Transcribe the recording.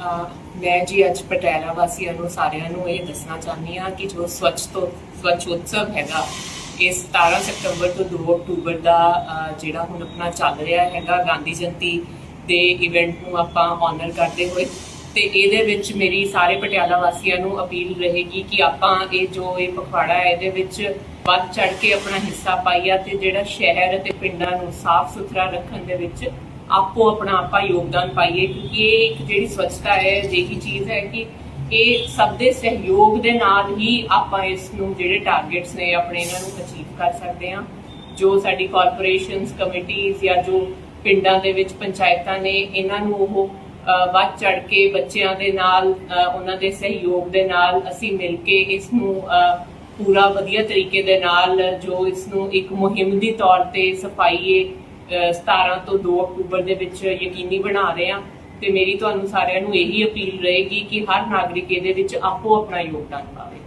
ਅਹ ਮੈਂ ਜੀ ਅੱਜ ਪਟਿਆਲਾ ਵਾਸੀਆਂ ਨੂੰ, ਸਾਰਿਆਂ ਨੂੰ ਇਹ ਦੱਸਣਾ ਚਾਹੁੰਦੀ ਹਾਂ ਕਿ ਜੋ ਸਵੱਛ ਤੋਂ ਸਵੱਛ ਉਤਸਵ ਹੈਗਾ, ਇਹ 17 ਸਤੰਬਰ ਤੋਂ 2 ਅਕਤੂਬਰ ਦਾ ਜਿਹੜਾ ਹੁਣ ਆਪਣਾ ਚੱਲ ਰਿਹਾ ਹੈਗਾ ਗਾਂਧੀ ਜਯੰਤੀ ਦੇ ਇਵੈਂਟ ਨੂੰ ਆਪਾਂ ਆਨਰ ਕਰਦੇ ਹੋਏ, ਤੇ ਇਹਦੇ ਵਿੱਚ ਮੇਰੀ ਸਾਰੇ ਪਟਿਆਲਾ ਵਾਸੀਆਂ ਨੂੰ ਅਪੀਲ ਰਹੇਗੀ ਕਿ ਆਪਾਂ ਇਹ ਜੋ ਇਹ ਪਖਵਾੜਾ ਹੈ, ਇਹਦੇ ਵਿੱਚ ਵੱਧ ਚੜ ਕੇ ਆਪਣਾ ਹਿੱਸਾ ਪਾਈਆ ਤੇ ਜਿਹੜਾ ਸ਼ਹਿਰ ਅਤੇ ਪਿੰਡਾਂ ਨੂੰ ਸਾਫ਼ ਸੁਥਰਾ ਰੱਖਣ ਦੇ ਵਿੱਚ ਆਪੋ ਆਪਣਾ ਆਪਾਂ ਯੋਗਦਾਨ ਪਾਈਏ ਕਿਉਂਕਿ ਇਹ ਇੱਕ ਜਿਹੜੀ ਸਵੱਛਤਾ ਹੈ ਜਿਹੀ ਚੀਜ਼ ਹੈ ਕਿ ਇਹ ਸਭ ਦੇ ਸਹਿਯੋਗ ਦੇ ਨਾਲ ਹੀ ਆਪਾਂ ਇਸ ਨੂੰ ਜਿਹੜੇ ਟਾਰਗੇਟਸ ਨੇ ਆਪਣੇ ਇਹਨਾਂ ਨੂੰ ਅਚੀਵ ਕਰ ਸਕਦੇ ਹਾਂ। ਜੋ ਸਾਡੀ ਕਾਰਪੋਰੇਸ਼ਨਸ ਕਮੇਟੀਆਂ ਜਾਂ ਜੋ ਪਿੰਡਾਂ ਦੇ ਵਿੱਚ ਪੰਚਾਇਤਾਂ ਨੇ ਇਹਨਾਂ ਨੂੰ ਉਹ ਵੱਧ ਚੜ ਕੇ ਬੱਚਿਆਂ ਦੇ ਨਾਲ ਅ, ਉਹਨਾਂ ਦੇ ਸਹਿਯੋਗ ਦੇ ਨਾਲ ਅਸੀਂ ਮਿਲ ਕੇ ਇਸ ਨੂੰ ਪੂਰਾ ਵਧੀਆ ਤਰੀਕੇ ਦੇ ਨਾਲ ਜੋ ਇਸ ਨੂੰ ਇੱਕ ਮੁਹਿੰਮ ਦੀ ਤੌਰ ਤੇ ਸਫ਼ਾਈ 17 ਤੋਂ 2 ਅਕਤੂਬਰ ਦੇ ਵਿੱਚ ਯਕੀਨੀ ਬਣਾ ਰਹੇ ਹਾਂ ਤੇ ਮੇਰੀ ਤੁਹਾਨੂੰ ਸਾਰਿਆਂ ਨੂੰ ਇਹੀ ਅਪੀਲ ਰਹੇਗੀ ਕਿ ਹਰ ਨਾਗਰਿਕ ਇਹਦੇ ਵਿੱਚ ਆਪੋ ਆਪਣਾ ਯੋਗਦਾਨ ਪਾਵੇ।